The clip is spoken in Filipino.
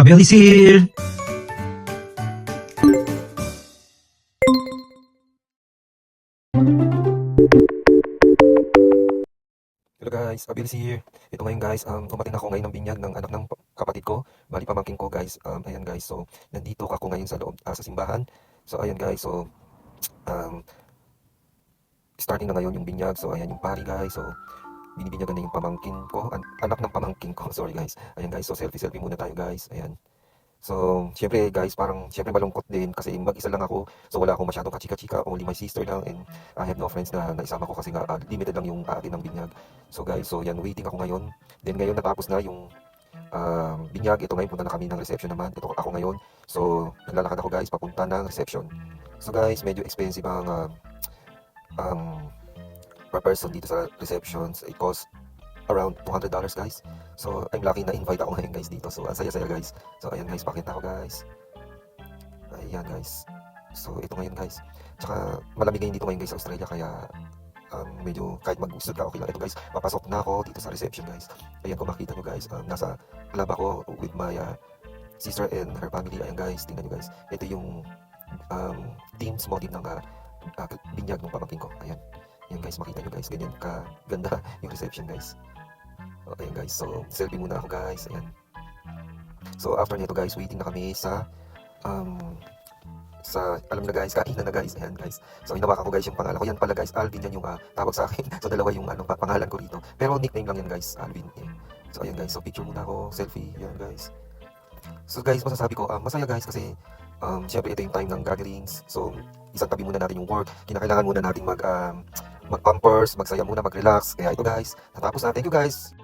Abel is here! Hello guys, Abilis here. Ito ngayon guys, um, dumating ako ngayon ng binyag ng anak ng pa- kapatid ko, bali pamangkin ko guys. Um, ayan guys, so nandito ako ngayon sa loob, ah, sa simbahan. So ayan guys, so um, starting na ngayon yung binyag. So ayan yung pari guys, so binibinyagan na yung pamangkin ko, an- anak ng pamangkin ko, sorry guys. Ayan guys, so selfie-selfie muna tayo guys, ayan. So, syempre guys, parang syempre malungkot din kasi mag-isa lang ako. So wala akong masyadong kachika-chika, only my sister lang and I have no friends na naisama ko kasi nga ah, limited lang yung aatin ng binyag. So guys, so yan, waiting ako ngayon. Then ngayon natapos na yung um, binyag. Ito ngayon, punta na kami ng reception naman. Ito ako ngayon. So, naglalakad ako guys, papunta ng reception. So guys, medyo expensive ang um, ang per person dito sa receptions. It costs around $200 guys. So, I'm lucky na invite ako ngayon guys dito. So, ang saya-saya guys. So, ayan guys, pakita ako guys. Ayan guys. So, ito ngayon guys. Tsaka, malamig ngayon dito ngayon guys sa Australia. Kaya, um, medyo kahit mag-usod ka, okay lang. Ito guys, papasok na ako dito sa reception guys. Ayan kung makita nyo guys, um, nasa club ako with my uh, sister and her family. Ayan guys, tingnan nyo guys. Ito yung um, team, small team ng uh, uh, binyag ng pamangkin ko. Ayan. Ayan guys, makita nyo guys. Ganyan ka ganda yung reception guys. O, Ayan guys, so selfie muna ako guys. Ayan. So after nito guys, waiting na kami sa um, sa alam na guys, kainan na guys. Ayan guys. So hinawakan ko guys yung pangalan ko. Yan pala guys, Alvin yan yung ah, tawag sa akin. so dalawa yung ano, pa- pangalan ko rito. Pero nickname lang yan guys, Alvin. Yan. So ayan guys, so picture muna ako, selfie. Yan guys. So guys, masasabi ko, ah, masaya guys kasi um, syempre ito yung time ng gatherings. So isang tabi muna natin yung work. Kinakailangan muna natin mag um, mag-pampers, magsaya muna, mag-relax. Kaya ito guys, natapos na. Thank you guys.